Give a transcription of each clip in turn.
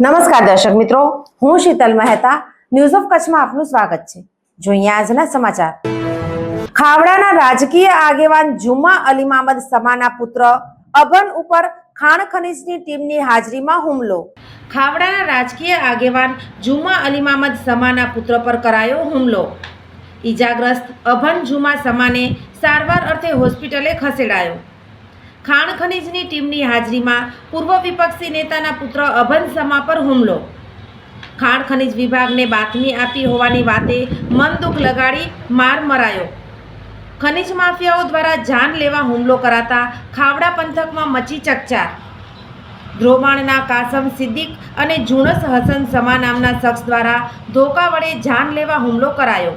નમસ્કાર દર્શક મિત્રો, હું શીતલ મહેતા ન્યૂઝ ઓફ કચ્છમાં આપનું સ્વાગત છે. જોઈએ આજના સમાચાર. ખાવડાના રાજકીય આગેવાન જુમા અલી મામદ સમાના પુત્ર અભન ઉપર ખાણ ખનીજની ટીમની હાજરીમાં હુમલો. ખાવડાના રાજકીય આગેવાન જુમા અલી મામદ સમાના પુત્ર પર કરાયો હુમલો. ઈજાગ્રસ્ત અભન જુમા સમાને સારવાર અર્થે હોસ્પિટલે ખસેડાયો. ખાણ ખનીજની ટીમની હાજરીમાં પૂર્વ વિપક્ષી નેતાના પુત્ર અભન સમા પર હુમલો. ખાણ ખનીજ વિભાગને બાતમી આપી હોવાની વાતે મન દુઃખ લગાડી માર મરાયો. ખનીજ માફિયાઓ દ્વારા જાન લેવા હુમલો કરાતા ખાવડા પંથકમાં મચી ચકચાર. ધ્રોમાણના કાસમ સિદ્દીક અને જુનસ હસન સમા નામના શખ્સ દ્વારા ધોકા વડે જાન લેવા હુમલો કરાયો.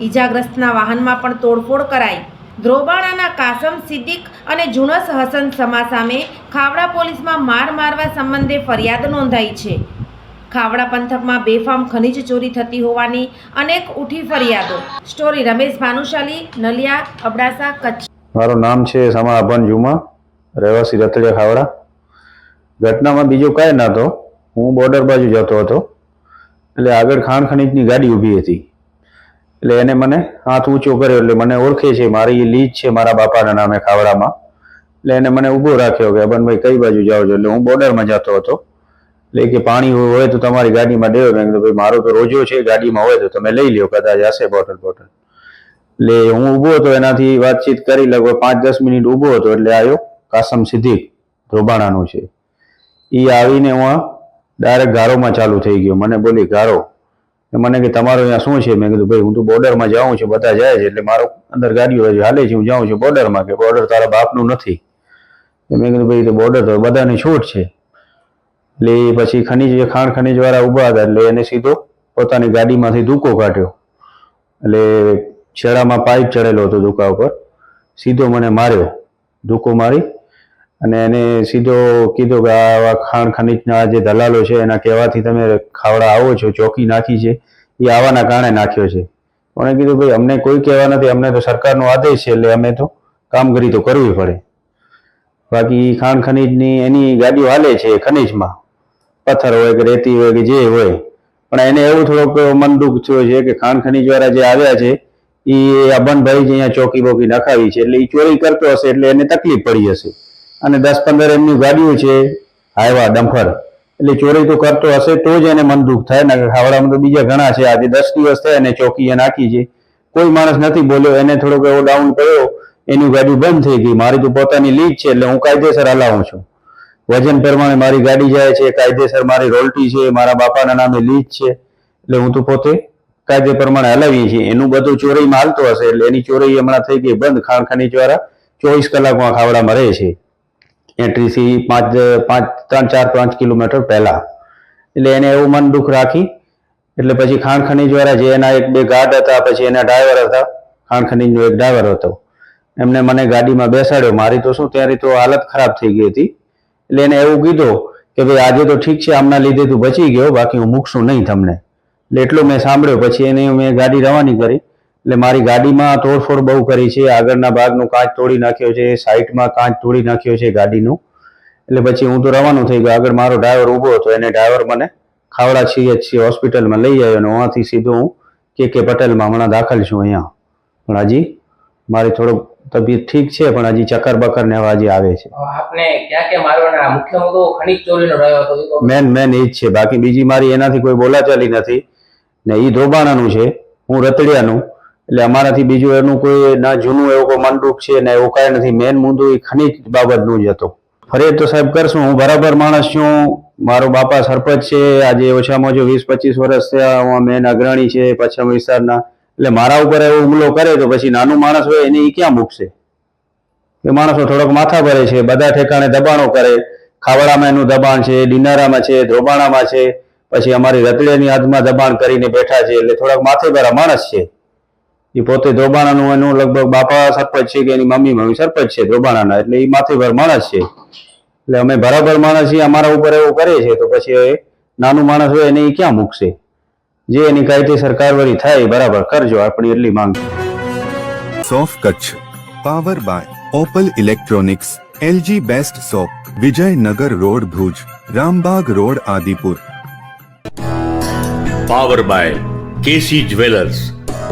ઈજાગ્રસ્તના વાહનમાં પણ તોડફોડ કરાઈ. ધ્રોબાણાના કાસમ સિદ્દીક અને જુનસ હસન સમા સામે ખાવડા પોલીસમાં માર મારવા સંબંધે ફરિયાદ નોંધાઈ છે. ખાવડા પંથકમાં બેફામ ખનીજ ચોરી થતી હોવાની અનેક ઉઠી ફરિયાદો. સ્ટોરી રમેશ ભાનુશાલી, નલિયા, અબડાસા, કચ્છ. મારું નામ છે સમા અભન જુમા, રહેવાસી રતડિયા ખાવડા. ઘટનામાં બીજું કાંઈ નહોતો. હું બોર્ડર બાજુ જતો હતો. એટલે આગળ ખાણ ખનીજની ગાડી ઊભી હતી. એટલે એને મને હાથ ઊંચો કર્યો એટલે મને ઓળખે છે, મારી લીજ છે મારા બાપાના નામે ખાવડામાં. એટલે એને મને ઊભો રાખ્યો કે અબનભાઈ કઈ બાજુ જાઓ છો? એટલે હું બોર્ડરમાં જતો હતો. એટલે કે, પાણી હોય તો તમારી ગાડીમાં દેવો મેં કીધું, ભાઈ, મારો તો રોજો છે, ગાડીમાં હોય તો તમે લઈ લ્યો, કદાચ હશે બોટલ બોટલ. એટલે હું ઊભો હતો, એનાથી વાતચીત કરી લગભગ પાંચ દસ મિનિટ ઊભો હતો, એટલે આવ્યો કાસમ સિદ્દીક ધ્રોબાણાનું છે. એ આવીને હું ડાયરેક્ટ ગારોમાં ચાલુ થઈ ગયો. મને બોલી, ગારો મને કે તમારો અહીંયા શું છે? મેં કીધું, ભાઈ, હું તો બોર્ડરમાં જાઉં છું, બધા જાય છે, એટલે મારો અંદર ગાડીઓ હાલે છે, હું જાઉં છું બોર્ડરમાં કે બોર્ડર તારા બાપનું નથી. મેં કીધું, ભાઈ તો બોર્ડર તો બધાની છૂટ છે. એટલે પછી ખનીજ ખાણ ખનીજવાળા ઊભા હતા, એટલે એને સીધો પોતાની ગાડીમાંથી ધૂકો કાઢ્યો. એટલે છેડામાં પાઇપ ચડેલો હતો ધૂકા ઉપર. સીધો મને માર્યો, ધૂકો મારી, અને એને સીધો કીધો કે આવા ખાણ ખનીજના જે દલાલો છે, એના કહેવાથી તમે ખાવડા આવો છો, ચોકી નાખી છે. એ આવાના કારણે નાખ્યો છે. કોણે કીધું, ભાઈ, અમને કોઈ કહેવા નથી, અમને તો સરકારનો આદેશ છે, એટલે અમે તો કામગીરી તો કરવી પડે. બાકી ખાણ ખનીજની એની ગાડીઓ હાલે છે ખનીજમાં. પથ્થર હોય કે રેતી હોય કે જે હોય. પણ એને એવું થોડોક મન દુઃખ થયો છે કે ખાણ ખનીજ વાળા જે આવ્યા છે એ અબનભાઈ જ અહીંયા ચોકી બોકી નખાવી છે, એટલે એ ચોરી કરતો હશે, એટલે એને તકલીફ પડી હશે. અને દસ પંદર એમની ગાડીઓ છે હાઈવા ડમ્ફર એટલે ચોરી તો કરતો હશે તો જ એને મન દુઃખ થાય ને ખાવડામાં તો બીજા ઘણા છે. આજે દસ દિવસ થયા એને ચોકી એ નાખી છે. કોઈ માણસ નથી બોલ્યો, એને થોડોક એવો ડાઉન કર્યો, એની ગાડી બંધ થઈ ગઈ. મારી તો પોતાની લીજ છે, એટલે હું કાયદેસર હલાવું છું. વજન પ્રમાણે મારી ગાડી જાય છે, કાયદેસર મારી રોલટી છે, મારા બાપાના નામે લીજ છે. એટલે હું તો પોતે કાયદે પ્રમાણે હલાવીએ છીએ. એનું બધું ચોરીમાં હાલતો હશે, એટલે એની ચોરી હમણાં થઈ ગઈ બંધ. ખાણ ખનીજ વાળા ચોવીસ કલાકમાં ખાવડામાં રહે છે. એન્ટ્રીથી પાંચ પાંચ, ત્રણ, ચાર, પાંચ કિલોમીટર પહેલા. એટલે એને એવું મન દુઃખ રાખી. એટલે પછી ખાણ ખનીજ વાળા જે એના એક બે ગાર્ડ હતા, પછી એના ડ્રાઈવર હતા, ખાણ ખનીજનો એક ડ્રાઈવર હતો. એમને મને ગાડીમાં બેસાડ્યો. મારી તો શું ત્યારે તો હાલત ખરાબ થઈ ગઈ હતી. એટલે એને એવું કીધું કે ભાઈ, આજે તો ઠીક છે, આમના લીધે તું બચી ગયો, બાકી હું મૂકશું નહીં તમને. એટલે એટલું મેં સાંભળ્યો. પછી એને મેં ગાડી રવાની કરી. એટલે મારી ગાડીમાં તોડફોડ બહુ કરી છે. આગળના ભાગનું કાચ તોડી નાખ્યો છે. સાઈડમાં કાચ તોડી નાખ્યો છે ગાડીનું. એટલે પછી હું તો રવાનું થઈ ગયો. આગળ મારો ડ્રાઈવર ઊભો હતો. એને ડ્રાઈવર મને ખાવડા છીએ હોસ્પિટલમાં લઈ આવ્યો અને ત્યાંથી સીધો હું કે કે પટેલમાં હમણાં દાખલ છું અહીંયા. પણ હજી મારી થોડુંક તબિયત ઠીક છે પણ હજી ચક્કર બકર ને હજી આવે છે. આપને ક્યાં ક્યાં મારવાના? મુખ્ય મુદ્દો ખનીજ ચોરીનો રહ્યો હતો. મેન મેન એ જ છે. બાકી બીજી મારી એનાથી કોઈ બોલાચાલી નથી. ને એ ધ્રોબાણાનું છે. હું રતડિયાનું. એટલે અમારાથી બીજું એનું કોઈ ના જૂનું એવું કોઈ મનડુખ છે ને એવું કાંઈ નથી. મેન મુદ્દો એ ખનીજ બાબતનું જ હતો. ફરિયાદ તો સાહેબ કરશું. હું બરાબર માણસ છું. મારો બાપા સરપંચ છે. આજે ઓછામાં ઓછું વીસ પચીસ વર્ષ થયા. હું મેન અગ્રણી છે પશ્ચિમ વિસ્તારના. એટલે મારા ઉપર એવો હુમલો કરે તો પછી નાનું માણસ હોય એને એ ક્યાં મૂકશે? એ માણસો થોડોક માથા ભરે છે. બધા ઠેકાણે દબાણો કરે. ખાવડામાં એનું દબાણ છે, ડિનારામાં છે, ધ્રોબાણામાં છે. પછી અમારી રતડિયાની હાથમાં દબાણ કરીને બેઠા છે. એટલે થોડાક માથે ભરા માણસ છે. એ પોતે ધોબાણાનું એનું લગભગ બાપા સરપંચ છે કે એની મમ્મી મમ્મી સરપંચ છે ધોબાણાના એટલે એ માથેભર માણસ છે. એટલે અમે બરાબર માણસ છીએ અમારા ઉપર એવું કરે છે તો પછી એ નાનું માણસ હોય એને એ ક્યાં મૂકશે? જે એની કાયદેસર કારવારી થાય એ બરાબર કરજો આપણી એટલી માંગ સોફ Kutch power by Opal electronics LG best shop Vijaynagar road Bhuj Rambag road Adipur. Power by KC jewellers.